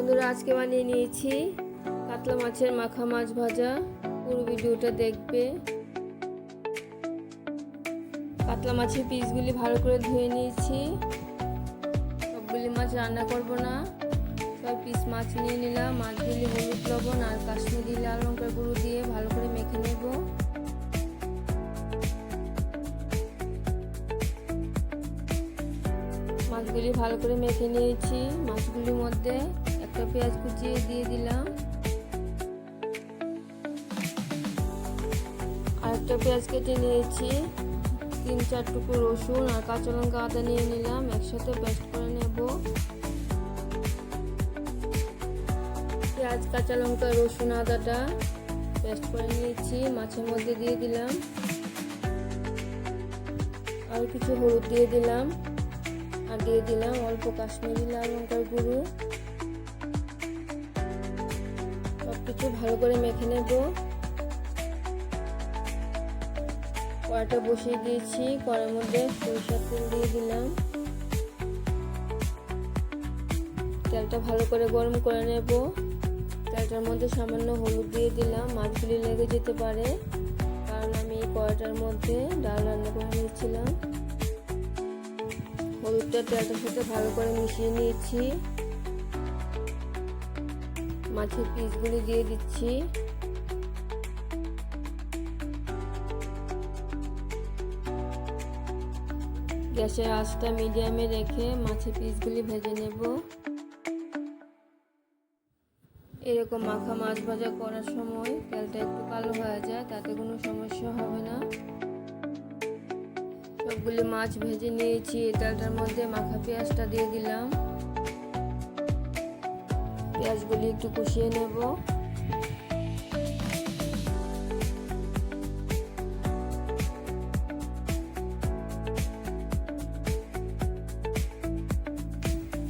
বন্ধুরা, আজকে বানিয়ে নিয়েছি কাতলা মাছের মাখা মাছ ভাজা। পুরো ভিডিওটা দেখবে। কাতলা মাছের পিসগুলি ভালো করে ধুয়ে নিয়েছি। সবগুলি মাছ রান্না করব না। সব পিস মাছ নিয়ে নিলাম। মাছগুলি হলুদ লবণ আর কাশ্মীরি লাল লঙ্কার গুঁড়ো দিয়ে ভালো করে মেখে নেব। মাছগুলি ভালো করে মেখে নিয়েছি মাছগুলির মধ্যে। একটা পেঁয়াজ কুচিয়ে দিয়ে দিলাম। আর একটা পেঁয়াজ কেটে নিয়েছি। তিন চার টুকরো রসুন আর কাঁচা লঙ্কা আদা নিয়ে নিলাম, একসাথে পেস্ট করে নেব। পেঁয়াজ, কাঁচা লঙ্কা, রসুন, আদাটা পেস্ট করে নিয়েছি, মাছের মধ্যে দিয়ে দিলাম। আর কিছু হলুদ দিয়ে দিলাম। আর দিয়ে দিলাম অল্প কাশ্মীরি লাল লঙ্কার গুঁড়ো। কিছু ভালো করে মেখে নেব। কড়াটা বসিয়ে দিয়েছি কড়ার মধ্যে সরিষার তেল দিয়ে দিলাম। তেলটা ভালো করে গরম করে নেব। তেলটার মধ্যে সামান্য হলুদ দিয়ে দিলাম, মাছগুলি লেগে যেতে পারে, কারণ আমি এই কড়াটার মধ্যে ডাল রান্না করে নিয়েছিলাম। হলুদটা তেলটার সাথে ভালো করে মিশিয়ে নিয়েছি। মাছের পিসগুলি দিয়ে দিচ্ছি। গ্যাসের আঁচটা মিডিয়ামে রেখে মাছের পিসগুলি ভেজে নেব। এরকম মাখা মাছ ভাজা করার সময় তেলটা একটু কালো হয়ে যায়, তাতে কোনো সমস্যা হবে না। সবগুলি মাছ ভেজে নিয়েছি তেলটার মধ্যে মাখা পেঁয়াজটা দিয়ে দিলাম। পেঁয়াজগুলি একটু কষিয়ে নেব।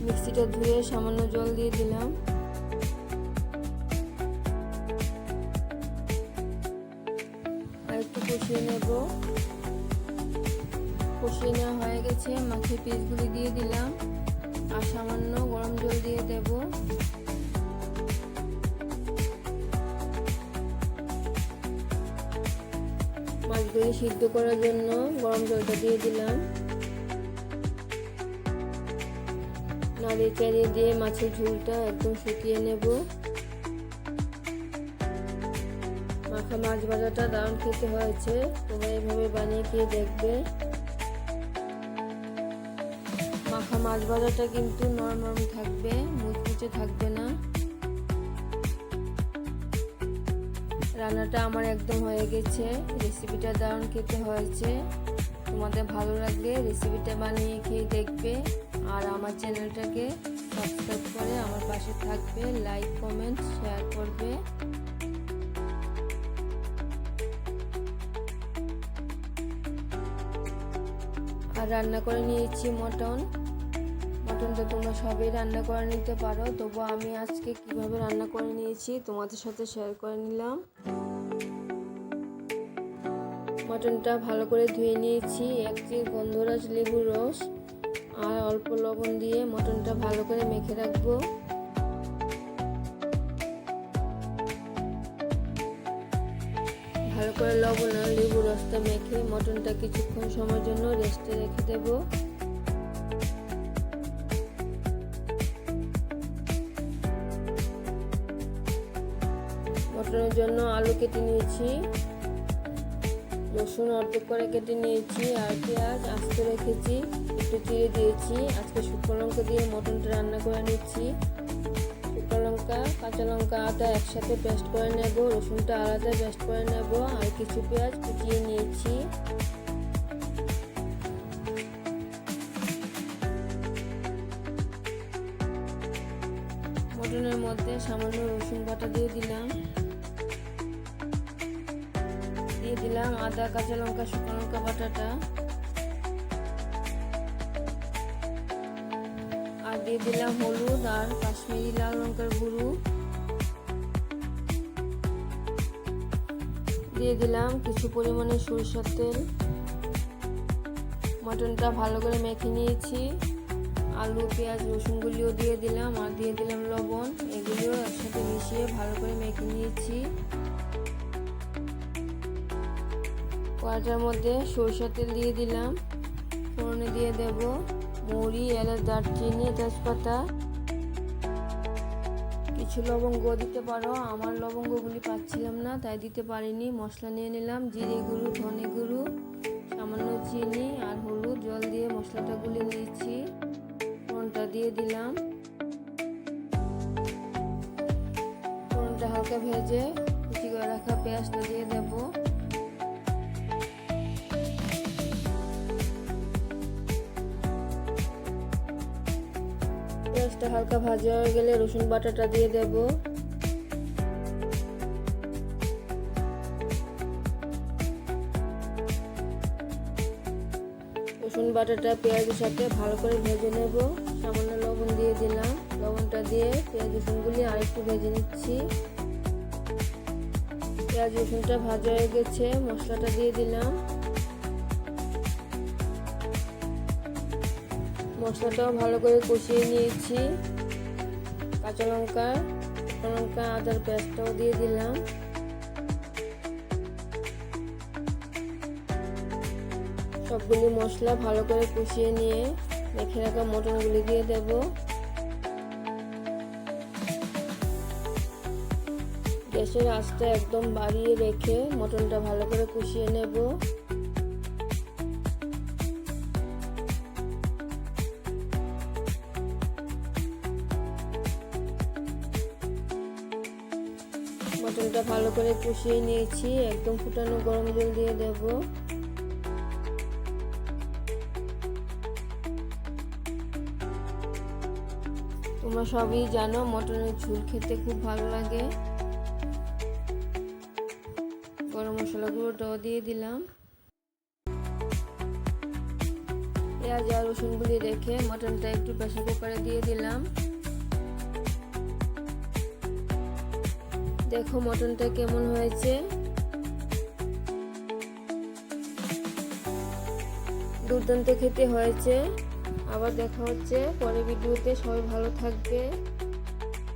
মিক্সিটা ধুয়ে সামান্য জল দিয়ে দিলাম। আর একটু কষিয়ে নেব। কষিয়ে নেওয়া হয়ে গেছে মাছের পিসগুলি দিয়ে দিলাম। আর সামান্য গরম জল দিয়ে দেব। মাছগুলি সিদ্ধ করার জন্য গরম জলটা দিয়ে দিলাম। নাড়িয়ে চাড়িয়ে দিয়ে মাছের ঝোলটা একদম শুকিয়ে নেব। মাখা মাছ ভাজাটা দারুণ খেতে হয়েছে। তোমরা এভাবে বানিয়ে খেয়ে দেখবে। মাখা মাছ ভাজাটা কিন্তু নরম নরম থাকবে, মুচমুচে থাকবে না। রান্নাটা আমার একদম হয়ে গেছে। রেসিপিটা দারুণ খেতে হয়েছে। তোমাদের ভালো লাগলে রেসিপিটা বানিয়ে খেয়ে দেখবে। আর আমার চ্যানেলটাকে সাবস্ক্রাইব করে আমার পাশে থাকবে। লাইক কমেন্ট শেয়ার করবে। আর রান্না করে নিয়েছি মটন। মটনটা তোমরা সবই রান্না করে নিতে পারো তবু আমি আজকে কীভাবে রান্না করে নিয়েছি তোমাদের সাথে শেয়ার করে নিলাম। মটনটা ভালো করে ধুয়ে নিয়েছি, এক চির গন্ধরাজ লেবুর রস, আর অল্প লবণ দিয়ে মটনটা ভালো করে মেখে রাখব। ভালো করে লবণ আর লেবু রসটা মেখে মটনটা কিছুক্ষণ সময়ের জন্য রেস্টে রেখে দেব। মটনের জন্য আলু কেটে নিয়েছি। রসুন অর্ধেক করে কেটে নিয়েছি আর পেঁয়াজ আস্ত রেখেছি, একটু চিড়ে দিয়েছি। আজকে শুকনো লঙ্কা দিয়ে মটনটা রান্না করে নিচ্ছি। শুকনো লঙ্কা, কাঁচা লঙ্কা, আদা একসাথে পেস্ট করে নেব। রসুনটা আলাদা পেস্ট করে নেব আর কিছু পেঁয়াজ কুচিয়ে নিয়েছি। মটনের মধ্যে সামান্য রসুন বাটা দিয়ে দিলাম। দিলাম আদা, কাঁচা লঙ্কা, শুকনো লঙ্কা বাটাটা। আর দিয়ে দিলাম হলুদ আর কাশ্মীরি লাল লঙ্কার গুঁড়ো। দিয়ে দিলাম কিছু পরিমাণে সরিষার তেল। মটনটা ভালো করে মেখে নিয়েছি। আলু, পেঁয়াজ রসুনগুলিও দিয়ে দিলাম আর দিয়ে দিলাম লবণ। এগুলিও একসাথে মিশিয়ে ভালো করে মেখে নিয়েছি। কড়াটার মধ্যে সরষের তেল দিয়ে দিলাম। ফোড়নে দিয়ে দেব মুড়ি এলাচ, দারচিনি, তেজপাতা। কিছু লবঙ্গ দিতে পারো, আমার লবঙ্গগুলি পাচ্ছিলাম না, তাই দিতে পারিনি। মশলা নিয়ে নিলাম, জিরে গুঁড়ো, ধনে গুঁড়ো, সামান্য চিনি আর হলুদ, জল দিয়ে মশলাটা গুলে নিয়েছি। ফোড়নটা দিয়ে দিলাম। ফোড়নটা হালকা ভেজে কুচি করে রাখা পেঁয়াজটা দিয়ে দেব। পেঁয়াজটা হালকা ভাজা হয়ে গেলে রসুন বাটাটা দিয়ে দেব। রসুন বাটাটা পেঁয়াজের সাথে ভালো করে ভেজে নেব। সামান্য লবণ দিয়ে দিলাম। লবণটা দিয়ে পেঁয়াজ রসুনগুলি আরেকটু ভেজে নিচ্ছি। পেঁয়াজ রসুনটা ভাজা হয়ে গেছে, মশলাটা দিয়ে দিলাম। মশলাটাও ভালো করে কষিয়ে নিয়েছি। কাঁচা লঙ্কা লঙ্কা আদার পেস্টটাও দিয়ে দিলাম। সবগুলি মশলা ভালো করে কষিয়ে নিয়ে মেখে রাখা মটনগুলি দিয়ে দেব। গ্যাসের আঁচটা একদম বাড়িয়ে রেখে মটনটা ভালো করে কষিয়ে নেব। মটনটা ভালো করে কষিয়ে নিয়েছি, একদম ফুটানো গরম জল দিয়ে দেব। তোমরা সবই জানো, মটনের ঝুল খেতে খুব ভালো লাগে। গরম মশলা গুঁড়োটাও দিয়ে দিলাম। পেঁয়াজ আর রসুনগুলি রেখে মটনটা একটু প্রেসার কুকারে দিয়ে দিলাম। দেখো মটনটা কেমন হয়েছে। দুর্দান্ত খেতে হয়েছে। আবার দেখা হচ্ছে পরে ভিডিওতে সবাই ভালো থাকবে।